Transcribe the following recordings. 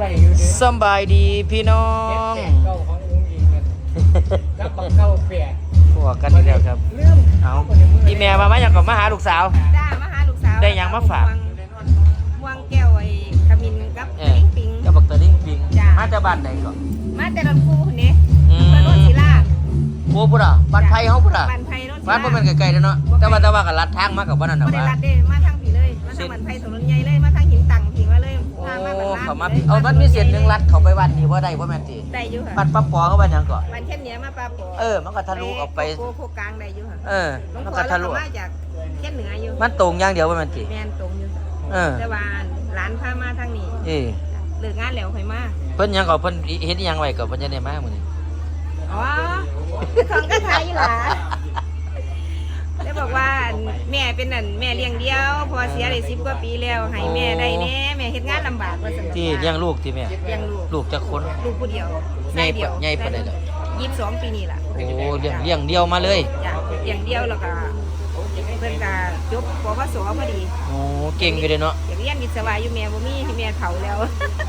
ไว้อยู่เด้สำบายดีพี่น้อเจ็ดงแปดเก้าของอุ้งอิงกันรับบักเก้าแปดพวกกันอีกแล้วครับลืมเอาอีแม่มามาอยากกับมาหาลูกสาว จ้ามาหาลูกสาวได้หยังมาฝากวงวงแก้วไอ้ขมิ้นกับเอปิ้องปิงก็บอกตัวนี้ปิงจ้ะ มาจากบ้านไหนก่อน มาแต่รถฟูคนนี้อืมเพื่อนรถศิลาโอ้พุ่นอะบ้านไผ่เฮาพุ่นอะบ้านไผ่รถศิลาบ้านบ่แม่นไกลๆเด้อเนาะแต่ว่าแต่ว่าก็ลัดทางมากับบ้านนั่นน่ะบ่ได้ว่า รัดเด้มาทางผีเลย มาทางบ้านไผ่ถนนใหญ่เลยม เขามาลยเอามันมีเส้นหนึงลัดเข้าไปบ้านนี่บ่ได้บ่แม่นติได้อยู่ค่ะบ้านป้าปอเขาบ้านหยังก่อนบ้านแค่เนี้ยมาปลาปอเออ มันก็ทะลุออกไปโคโคกลางได้อยู่ค่ะเออ หลวงมันพ่อก็แล้ทะวลุ ก็มาจากแค่เหนืออยู่มันตรงอย่างเดียวบ่แม่นติแม่นตรงอยู่เออแต่ว่าหลานพามาทางนี้เออเลิกงานแล้วค่อยมาเพิ่นหยังก็เพิ่นเฮ็ดอิหยังไว้ก็เพิ่นจะได้มามื้อนี้ อ๋อของกระไทยหลาได้บอกว่าแม่เป็นนั่นแม่เลี้ยงเดียว พอเสียได้สิบกว่าปีแล้วให้แม่ได้แน่แม่เฮ็ดงานลำบากว่าซั่นที่เลี้ยงลูกที่แม่ เลี้ยงลูกลูกจักคน ลูกผู้เดียวใหญ่ชายเดียวใหญ่ปานใดล่ะยี่สิบสองปีนี่ล่ะโอ้เลี้ยงเลี้ยงเดียวมาเลย จ้ะเลี้ยงเดียวแล้วก็ เพิ่นก็จบปวสพอดีโอ้เก่งอยู่เด้เนาะอยากเรียนวิศวะอยู่แม่บ่มีให้แม่เฒ่าแล้ว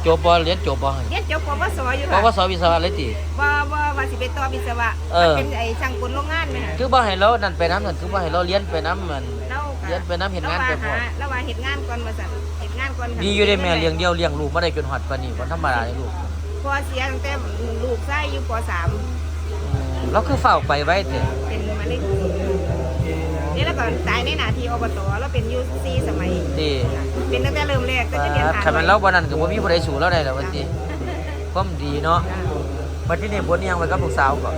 จบบ่เรียนจบบ่ให้เรียนจบปวสอยู่เพราะค่ะว่าสอวิศวะเลยติ บ่บ่ว่าสิไปต่อวิศวะเออเป็นไอ้ช่างกลโรงงานแม่ค่ะคือบ่ให้เรานั่นไปนำนั่นคือบ่ให้เราเรียนไปนำมัน เราก็เรียนไปนำเฮ็ดงานไปพร้อมแล้วว่าเฮ็ดงานก่อนว่าซั่นเฮ็ดงานก่อนค่ะดีอยู่ได้แม่เลี้ยงเดียวเลี้ยงลูกบ่ได้จนฮอดปานนี้บ่ธรรมดาเลยลูกพอเสียตั้งแต่ลูกชายอยู่ปสามอืมเราคือเฝ้าไปไว้เถอะเป็นมะเร็ง นี่แล้วก็ตายในหน้าที่อบตแล้วเป็นอยู่สี่สมัยติเป็นตั้งแต่เริ่มแรกก็จะเรียนครับหาถ้ามันเราบ่นั่นก็บ่มีผู้ใดสู้เราได้แล้วว่าติความดีเนาะบัดนี้นี่บนอิหยังไว้กับลูกสาวก็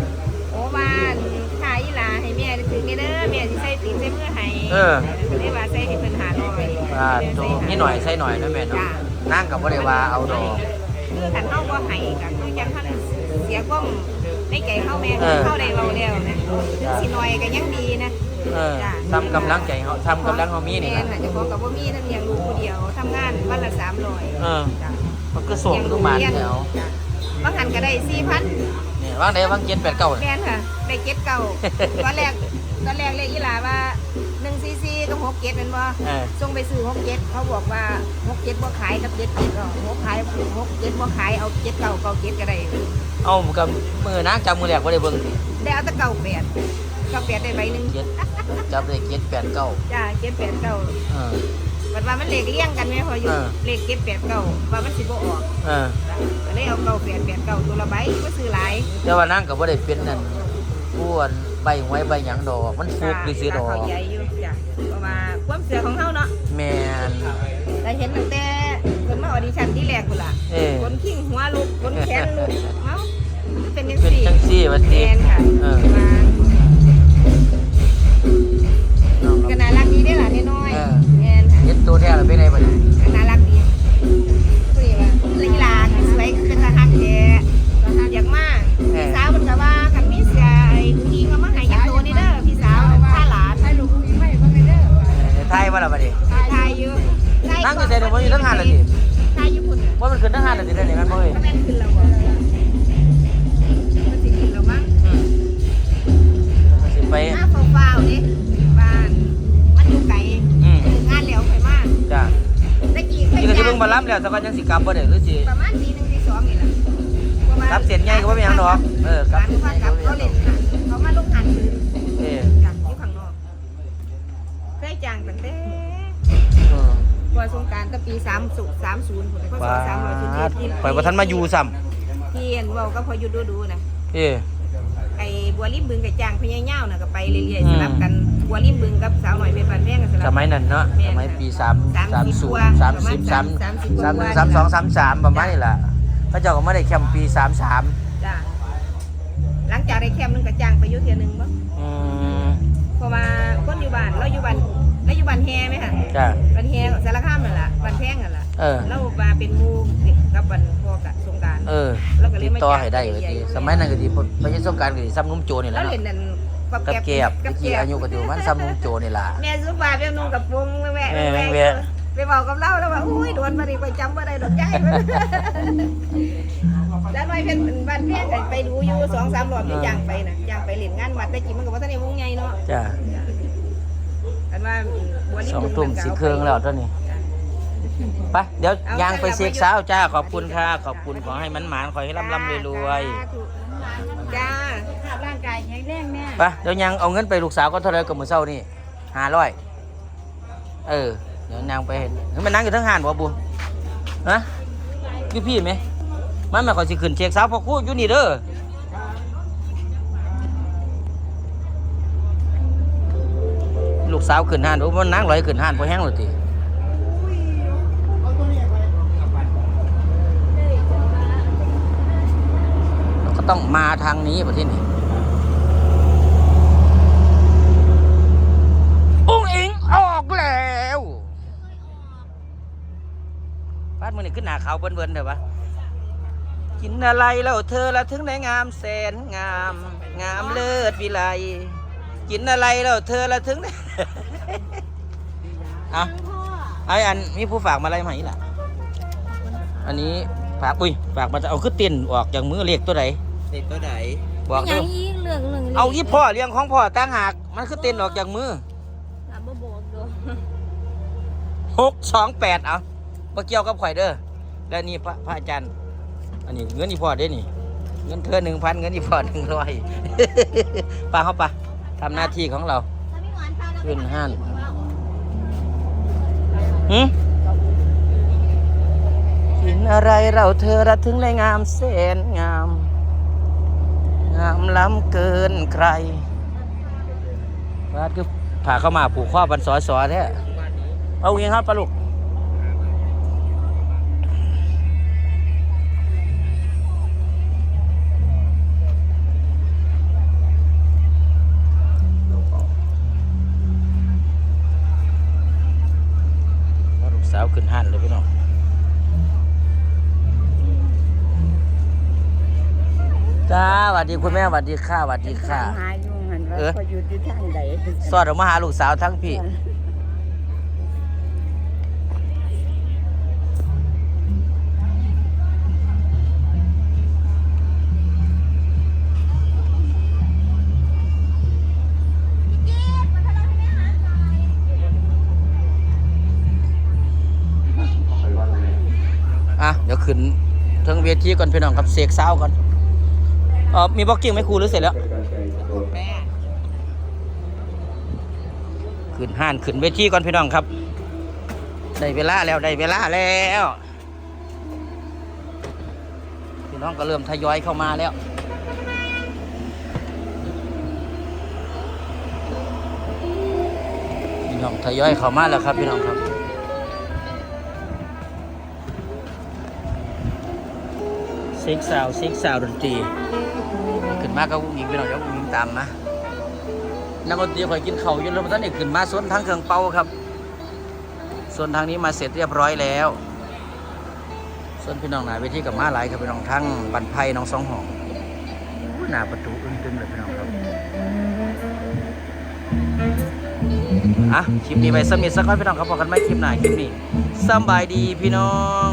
โอ้บ้านขายอีหลาให้แม่ถึงนี่เด้อแม่สิใส่ตีนใส่มือให้เออก็เลยว่าใส่ให้เพิ่นหาหน่อยอ่าโตนิดหน่อยใส่หน่อยนะแม่เนาะนางก็บ่ได้ว่าเอาดอกคือคันเฮาบ่ให้ก็คือจังท่านเสียความในใจเฮาแม่เออเฮาได้เว้าแล้วนะถึงสิน้อยก็ยังดีนะ เออจ้ะทำกำลังใจเฮาทำกำลังเฮามีนี่แม่ล่ะค่ะเจะของกับบ่มีทั้งเลี้ยงลูกผู้เดียวทำงานวันละ300เออ จ้ะมันก็ส่งคือหมาแถวจ้ะบางหันก็ได้4,000นี่วางได้วาง7 8 9แม่นค่ะได้เก็ดเก่า ตอนแรกตอนแรกเลยอีหลาว่า1 cc กับ6เก็ดแม่นบ่เออ ส่งไปซื้อ6เก็ดเขาบอกว่า6เก็ดบ่ขายกับเก็ดเก็ดหรอก6ขาย6เก็ดบ่ขายเอาเก็ดเก่าเก่าเก็ดก็ได้เอากับมือนางจับมือแรกบ่ได้เบิ่งสิ ได้เอาแต่เก่าแปดเก่าแปดได้ใบหนึงเจ็ด จับได้7 8 9จ้าเก็ดแปดเก่าเออ บัดว่ามันเลขเลี้ยงกันไหมพออยู่ เออ เลขเก็ดแปดเก่าว่ามันสิบ่ออกเออจ้ะก็เลยเอาเก่าแปดแปดเก่าตัวละใบก็ซื้อหลายแต่ว่านางก็บ่ได้เป็นนั่นผู้อันใบหวยใบหยังดอก มันฟุกซื่อๆดอกเขาใหญ่อยู่จ้ะเพราะว่าความเสือของเฮาเนาะแม่นแต่เห็นตั้งแต่คนมาออดิชั่นที่แรกกูนล่ะเออ คนขิ้งหัวลุกคนแขนลุกเอ้ามันเป็นยังเป็นสี่จังซี่ว่าแมตินค่ะเออว่า ตัวแท้แล้วเป็นไงบัดนี้ก็น่ารักดีคุยว่าลีลาคือสวยคือตาฮักแท้อยากมากพี่สาวมันก็ว่าคันมีเสียไอ้ผู้หญิงก็มาให้ยักตัวนี่เด้อพี่สาวถ้าหลานให้ลูกไม่บ่แม่เด้อเออไทยบ่ล่ะบัดนี้ทายอยู่นั่งอยู่ไสเดี๋ยวบ่อยู่ทั้งหาดแล้วสิทายอยู่พุ่นน่ะว่ามันขึ้นทหารแล้วสิได้นี่มันบ่เอ้ยก็แม่นขึ้นแล้วบ่มันสิขึ้นแล้วมั้งอืมสิไป เคยนี่ก็สิจ้างเบิ่งบ่ล้ำแล้วสักวันยังสิกลับบ่ได้หรือสิประมาณปีหนึงปีสองนี่ล่ะประมาณกลับเส้นใหญ่ก็บ่เป็นหยังดอกเออกลับเส้นใหญ่ว่าก็กลับบ่เป็นหเขายังดเล่อนกเขามาลงหันคืนเออจ้ะอยู่ข้างนอก เคยจ้างตั้งแต่เออพอสงกรารตั้งปีสามสุสามศูนย์ผมก็ว้าสามร้อยชุดดที่ไปบ่าทันมาอยู่ซ้ำที่เห็นเว่าก็พออยู่ดูๆนะเออ บัวริมบึงกับจ้างพญาเง่าน่ะก็ไปเรื่อยอืๆมสลับกันบัวริมบึงกับสาวหน่อยเป็นปันแม่งกันสลัสบมัยนั้นเนาะ สมัยปี3 30กว่า30ประมาณ3 30 31 32 33ประมาณนี้ล่ะพระเจ้าก็มาได้แคมป์ปี33จ้ะหลังจากได้แคมป์นึงก็จ้างไปอยู่เทื่อนึงบ่อืมเพราะว่าคนอยู่บ้านเราอยู่บ้านเราอยู่บ้านแฮไหมคะจ้ะบ้านแฮสารคามนั่นล่ะบ้านแพงนั่นล่ะเออเรามาเป็นหมู่กับวันพ่อกับสงกรารเออแล้วก็เลยติดมาต่อจ้างให้ได้ว่าติสมัยนั้นก็สิไปเฮ็ดสงกรารก็สิซ้ำนุ่มโจนี่แหแล้ละวเนาะเล่นนั่นกับเก็บกัตะบกี้เก็บอายุก็อยู่มันซ้ำนุ่มโจนี่ล่ะ แม่ซื้อปลาเปียนุ่งกับปุงแม่แม่แม่แม่ ไปบอกกับเราแล้วว่าอุ้ยโดนมาดิไปจำว่าได้ดอกใหญ่แล้วน้อยเพิ่นบ้านเพียงกันไปดูอยู่สองสามรอบอยู่ย่างไปนะย่างไปเล่นงานวัดแต่กี้มันก็บ่ทันได้วงใหญ่เนาะจ้ะอันว่าบัวลิสองบึทุ่มนก็สีอาไปเครื่องแล้วตอนนี้จ้ะ ไปเดี๋ยวยางไปเซ็กสาวจ้าขอบคุณค่ะขอบคุณขอให้มันหมานขอให้ร่ำร่ำรวยๆจ้าร่างกายแข็งแรงแม่ไปเดี๋ยวยังเอาเงินไปลูกสาวก็เท่าไรกับมือเศร้านี่ห้าร้อยเออเดี๋ยวนางไปเห็นเฮ้ยมันนั่งอยู่ทั้งหานวะบุฮะพี่พี่ไหมมันไม่ขอยสิขึ้นเช็คสาวพอคู่อยู่นี่เด้อลูกสาวขึ้นห้านโอ้มันนั่งลอยขึ้นห้านพอแห้งเลยทีเราก็ ต้องมาทางนี้ประเทศนี้อุ้งอิงออกแล้วฟาดมือนี่ขึ้นหนาเขาวเบิ้นๆเถอะวะกินอะไรแล้วเธอละถึงได้งามแสนงาม งามเลิศวิไลกินอะไรแล้วเธอละถึงได้อาไออันมีผู้ฝากมาอะไรไหมาอีกล่ะ อันนี้ฝากอุ้ยฝากมาจะเอาขึ้นเตียนออกจากมือเรียกตัวไหน เด็กตัวไหนบอกยัเด้งออีกเรื่องหนึ่งเอาอีพ่อเลี้ยงของพ่อตั้งหาก มันขึ้นเตียนออกจากมืออะบ่บอกดูหกสองแปดเอามาเกี่ยวกับข่อยเด้อแล้วนี่พระพระอาจารย์ อันนี้เงินอีพอได้นี่ เงินเธอหนึ่งพันเงินอีพอหนึ่งร้อย ปาเข้าปะทำหน้าที่ของเราขึ้นห้านหืมกินอะไรเราเธอระถึงได้งามแสนงาม งามล้ำเกินใครว่าคือผ่าเข้ามาผูกข้อบันสอสอแท้เอาเงี้ยครับปลาลูกว่าลูกสาวขึ้นหันเลยพี่น้อง จ้าสวัสดีคุณแม่สวัสดีค่ะสวัสดีค่ะ หาอยู่หันว่าเออเขาอยู่ที่ทางใดสอดออกมาหาลูกสาวทั้งพี่อะเดี๋ยวขึ้นเทิงเวทีก่อนพี่น้องครับเสกสาวก่อน เออมีบล็อกกิ้งไหมครูหรือเสร็จแล้ว ขึ้นห้านขึ้นเวทีก่อนพี่น้องครับ ได้เวลาแล้วได้เวลาแล้ว พี่น้องก็เริ่มทยอยเข้ามาแล้วพี่น้องทยอยเข้ามาแล้วครับพี่น้องครับซ็กซาวซ็กซาวดนตรี มาก็วุ้งยิงพี่น้องเดี๋ยววุ้งยิงตามมานักดนตรีคอยกินเข่าอยืนแล้วมันตอนนี้ขึ้นมาส่วนทางเครื่องเป่าครับ ส่วนทางนี้มาเสร็จเรียบร้อยแล้ว ส่วนพี่น้องหนาเวทีกับมาหลายครับพี่น้องทั้งบันไพน้องสองห้องหน้าประตูอึ้งตึงเลยพี่น้องครับอะคลิปนี้ไปสมิธสักก้อนพี่น้องครับพอกันไหมคลิปหน้าคลิปนี้สบายดีพี่น้อง